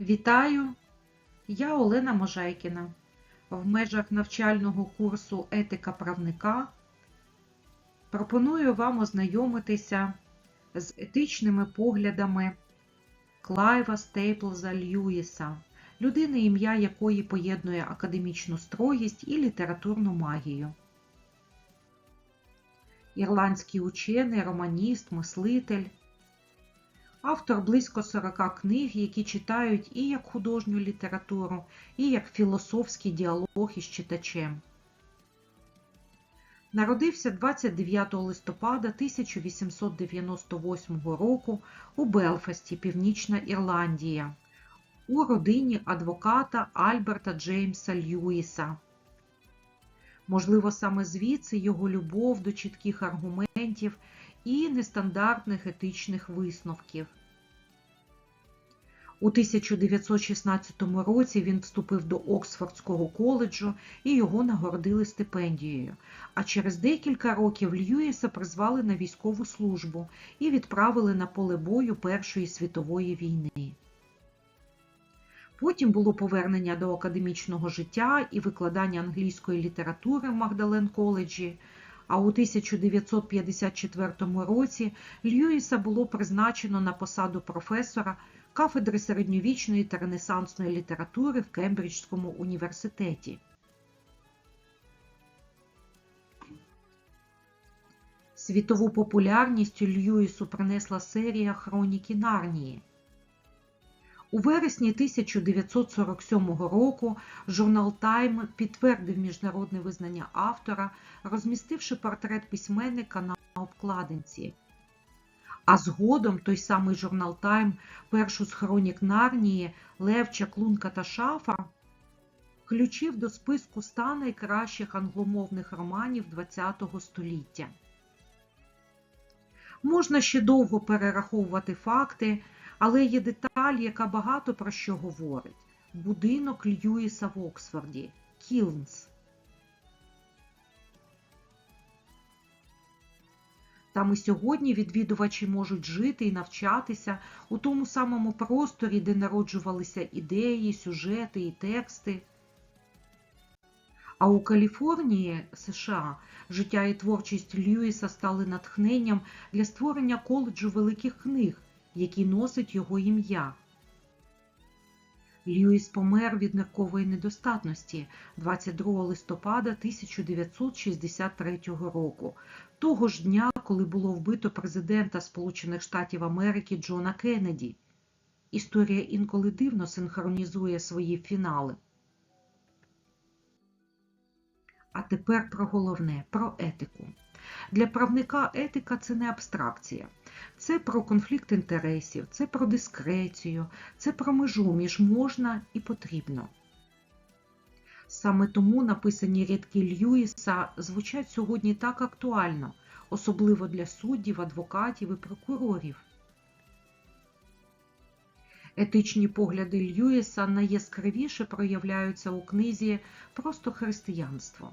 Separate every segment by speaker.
Speaker 1: Вітаю! Я Олена Можайкіна. В межах навчального курсу Етика правника пропоную вам ознайомитися з етичними поглядами Клайва Стейплза Льюіса, людини, ім'я якої поєднує академічну строгість і літературну магію. Ірландський учений, романіст, мислитель, автор близько 40 книг, які читають і як художню літературу, і як філософський діалог із читачем. Народився 29 листопада 1898 року у Белфасті, Північна Ірландія, у родині адвоката Альберта Джеймса Льюіса. Можливо, саме звідси його любов до чітких аргументів і нестандартних етичних висновків. У 1916 році він вступив до Оксфордського коледжу і його нагородили стипендією. А через декілька років Льюіса призвали на військову службу і відправили на поле бою Першої світової війни. Потім було повернення до академічного життя і викладання англійської літератури в Магдален коледжі. А у 1954 році Льюіса було призначено на посаду професора кафедри середньовічної та ренесансної літератури в Кембриджському університеті. Світову популярність Льюісу принесла серія Хроніки Нарнії. У вересні 1947 року журнал Time підтвердив міжнародне визнання автора, розмістивши портрет письменника на обкладинці. А згодом той самий журнал Time першу з хронік Нарнії Левча, Клунка та Шафа включив до списку ста найкращих англомовних романів ХХ століття. Можна ще довго перераховувати факти, але є деталь, яка багато про що говорить. Будинок Льюіса в Оксфорді. Кілнс. Там і сьогодні відвідувачі можуть жити і навчатися у тому самому просторі, де народжувалися ідеї, сюжети і тексти. А у Каліфорнії, США, життя і творчість Льюіса стали натхненням для створення коледжу великих книг, який носить його ім'я. Льюіс помер від ниркової недостатності 22 листопада 1963 року, того ж дня, коли було вбито президента Сполучених Штатів Америки Джона Кеннеді. Історія інколи дивно синхронізує свої фінали. А тепер про головне, про етику. Для правника етика це не абстракція. Це про конфлікт інтересів, це про дискрецію, це про межу між можна і потрібно. Саме тому написані рядки Льюіса звучать сьогодні так актуально, особливо для суддів, адвокатів і прокурорів. Етичні погляди Льюіса найяскравіше проявляються у книзі Просто християнство.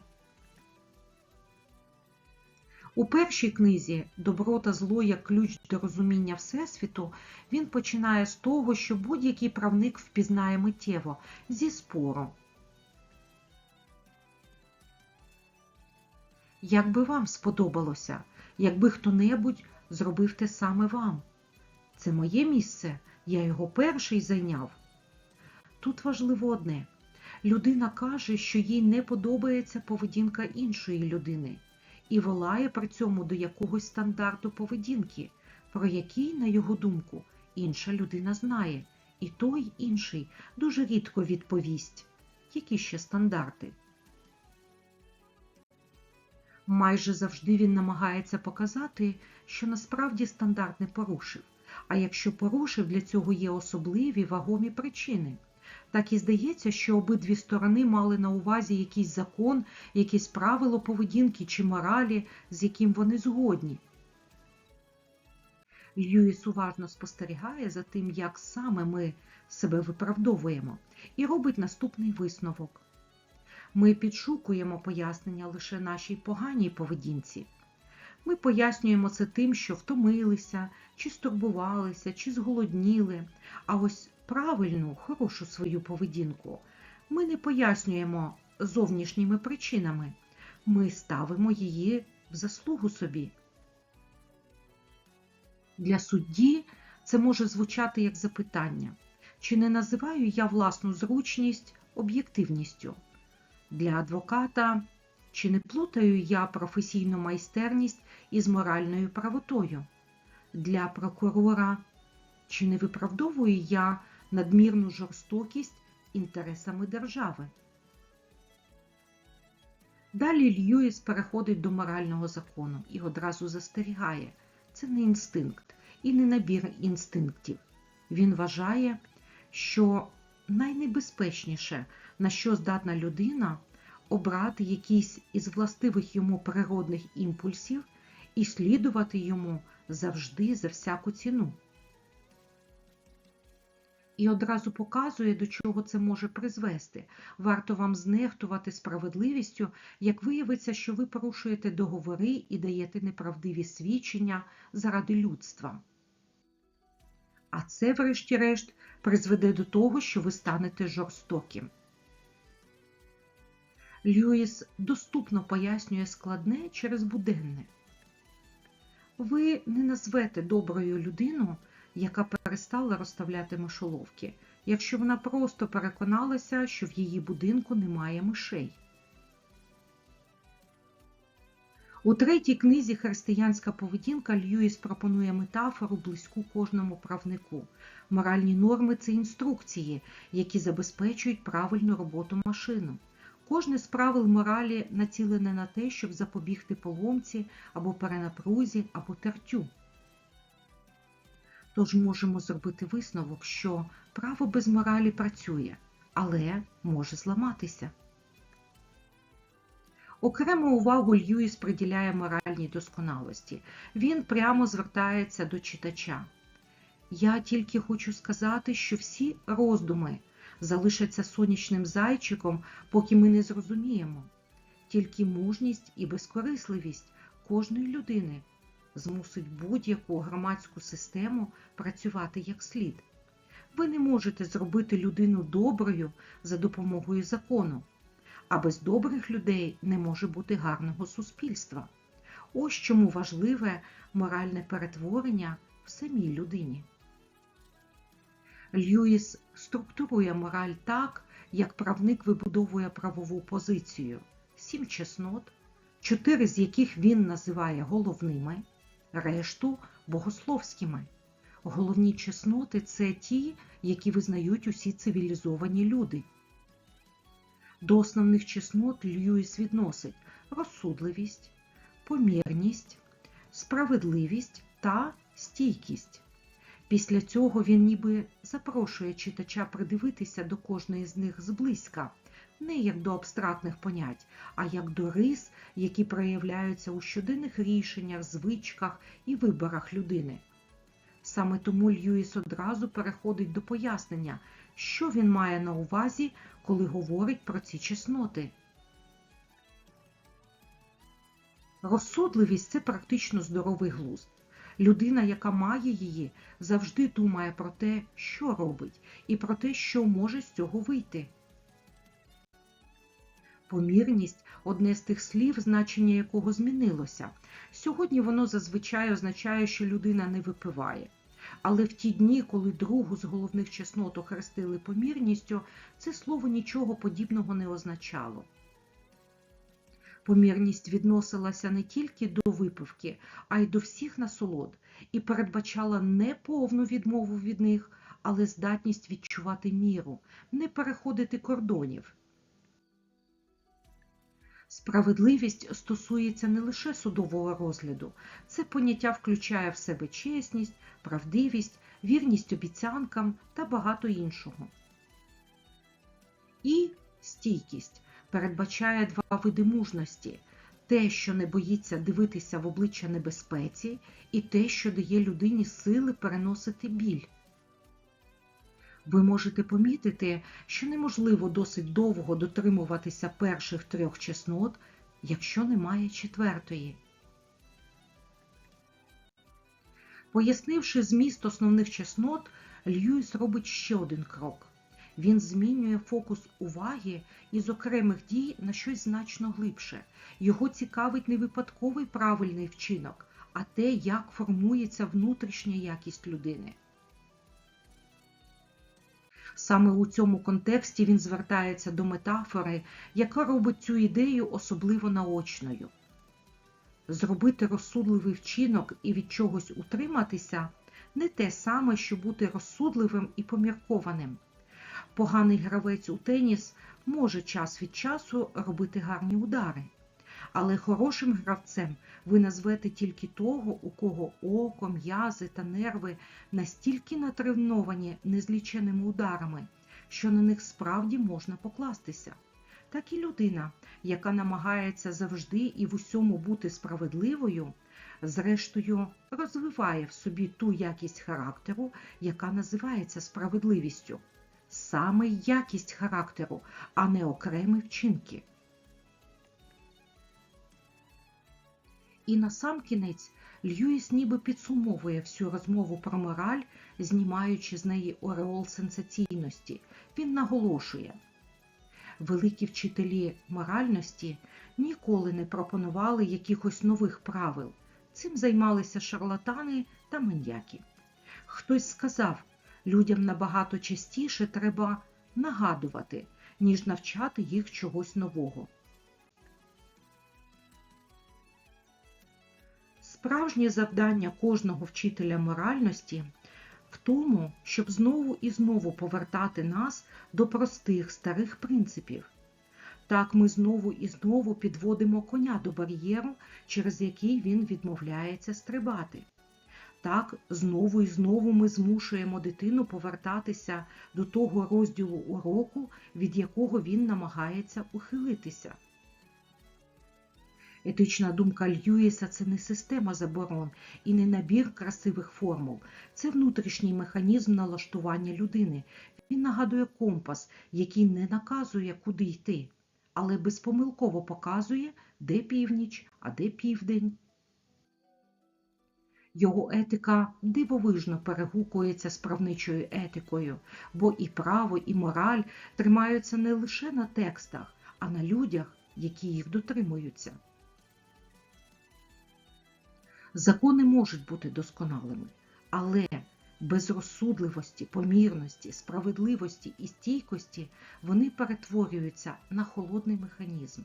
Speaker 1: У першій книзі Добро та зло як ключ до розуміння Всесвіту він починає з того, що будь-який правник впізнає миттєво зі спору. Як би вам сподобалося, якби хто-небудь зробив те саме вам? Це моє місце, я його перший зайняв. Тут важливо одне людина каже, що їй не подобається поведінка іншої людини і волає при цьому до якогось стандарту поведінки, про який, на його думку, інша людина знає, і той інший дуже рідко відповість, які ще стандарти. Майже завжди він намагається показати, що насправді стандарт не порушив, а якщо порушив, для цього є особливі вагомі причини. Так і здається, що обидві сторони мали на увазі якийсь закон, якесь правило поведінки чи моралі, з яким вони згодні. Льюіс уважно спостерігає за тим, як саме ми себе виправдовуємо, і робить наступний висновок. Ми підшукуємо пояснення лише нашій поганій поведінці. Ми пояснюємо це тим, що втомилися, чи стурбувалися, чи зголодніли, а ось правильну, хорошу свою поведінку, ми не пояснюємо зовнішніми причинами, ми ставимо її в заслугу собі. Для судді це може звучати як запитання, чи не називаю я власну зручність об'єктивністю? Для адвоката, чи не плутаю я професійну майстерність із моральною правотою? Для прокурора, чи не виправдовую я надмірну жорстокість інтересами держави? Далі Льюіс переходить до морального закону і одразу застерігає. Це не інстинкт і не набір інстинктів. Він вважає, що найнебезпечніше, на що здатна людина, обрати якийсь із властивих йому природних імпульсів і слідувати йому завжди за всяку ціну. І одразу показує, до чого це може призвести. Варто вам знехтувати справедливістю, як виявиться, що ви порушуєте договори і даєте неправдиві свідчення заради людства. А це, врешті-решт, призведе до того, що ви станете жорстоким. Льюіс доступно пояснює складне через буденне. Ви не назвете доброю людину, яка перестала розставляти мишоловки, якщо вона просто переконалася, що в її будинку немає мишей. У третій книзі Християнська поведінка Льюіс пропонує метафору близьку кожному правнику. Моральні норми це інструкції, які забезпечують правильну роботу машину. Кожне з правил моралі націлене на те, щоб запобігти поломці або перенапрузі, або тертю. Тож можемо зробити висновок, що право без моралі працює, але може зламатися. Окрему увагу Льюіс приділяє моральній досконалості. Він прямо звертається до читача. Я тільки хочу сказати, що всі роздуми залишаться сонячним зайчиком, поки ми не зрозуміємо. Тільки мужність і безкорисливість кожної людини змусить будь-яку громадську систему працювати як слід. Ви не можете зробити людину доброю за допомогою закону, а без добрих людей не може бути гарного суспільства. Ось чому важливе моральне перетворення в самій людині. Льюіс структурує мораль так, як правник вибудовує правову позицію. Сім чеснот, чотири з яких він називає головними, решту богословськими. Головні чесноти це ті, які визнають усі цивілізовані люди. До основних чеснот Льюіс відносить розсудливість, помірність, справедливість та стійкість. Після цього він ніби запрошує читача придивитися до кожної з них зблизька, не як до абстрактних понять, а як до рис, які проявляються у щоденних рішеннях, звичках і виборах людини. Саме тому Льюіс одразу переходить до пояснення, що він має на увазі, коли говорить про ці чесноти. Розсудливість це практично здоровий глузд. Людина, яка має її, завжди думає про те, що робить, і про те, що може з цього вийти. Помірність одне з тих слів, значення якого змінилося. Сьогодні воно зазвичай означає, що людина не випиває. Але в ті дні, коли другу з головних чеснот охрестили помірністю, це слово нічого подібного не означало. Помірність відносилася не тільки до випивки, а й до всіх насолод і передбачала не повну відмову від них, але здатність відчувати міру, не переходити кордонів. Справедливість стосується не лише судового розгляду, це поняття включає в себе чесність, правдивість, вірність обіцянкам та багато іншого. І стійкість передбачає два види мужності те, що не боїться дивитися в обличчя небезпеці, і те, що дає людині сили переносити біль. Ви можете помітити, що неможливо досить довго дотримуватися перших трьох чеснот, якщо немає четвертої. Пояснивши зміст основних чеснот, Льюіс робить ще один крок. Він змінює фокус уваги із окремих дій на щось значно глибше. Його цікавить не випадковий правильний вчинок, а те, як формується внутрішня якість людини. Саме у цьому контексті він звертається до метафори, яка робить цю ідею особливо наочною. Зробити розсудливий вчинок і від чогось утриматися не те саме, що бути розсудливим і поміркованим. Поганий гравець у теніс може час від часу робити гарні удари, але хорошим гравцем ви назвете тільки того, у кого око, м'язи та нерви настільки натреновані незліченими ударами, що на них справді можна покластися. Так і людина, яка намагається завжди і в усьому бути справедливою, зрештою розвиває в собі ту якість характеру, яка називається справедливістю. Саме якість характеру, а не окремі вчинки. І на сам кінець Льюіс ніби підсумовує всю розмову про мораль, знімаючи з неї ореол сенсаційності. Він наголошує, великі вчителі моральності ніколи не пропонували якихось нових правил. Цим займалися шарлатани та маньяки. Хтось сказав, людям набагато частіше треба нагадувати, ніж навчати їх чогось нового. Справжнє завдання кожного вчителя моральності в тому, щоб знову і знову повертати нас до простих старих принципів. Так ми знову і знову підводимо коня до бар'єру, через який він відмовляється стрибати. Так, знову і знову ми змушуємо дитину повертатися до того розділу уроку, від якого він намагається ухилитися. Етична думка Льюіса це не система заборон і не набір красивих формул, це внутрішній механізм налаштування людини. Він нагадує компас, який не наказує, куди йти, але безпомилково показує, де північ, а де південь. Його етика дивовижно перегукується з правничою етикою, бо і право, і мораль тримаються не лише на текстах, а на людях, які їх дотримуються. Закони можуть бути досконалими, але без розсудливості, помірності, справедливості і стійкості вони перетворюються на холодний механізм.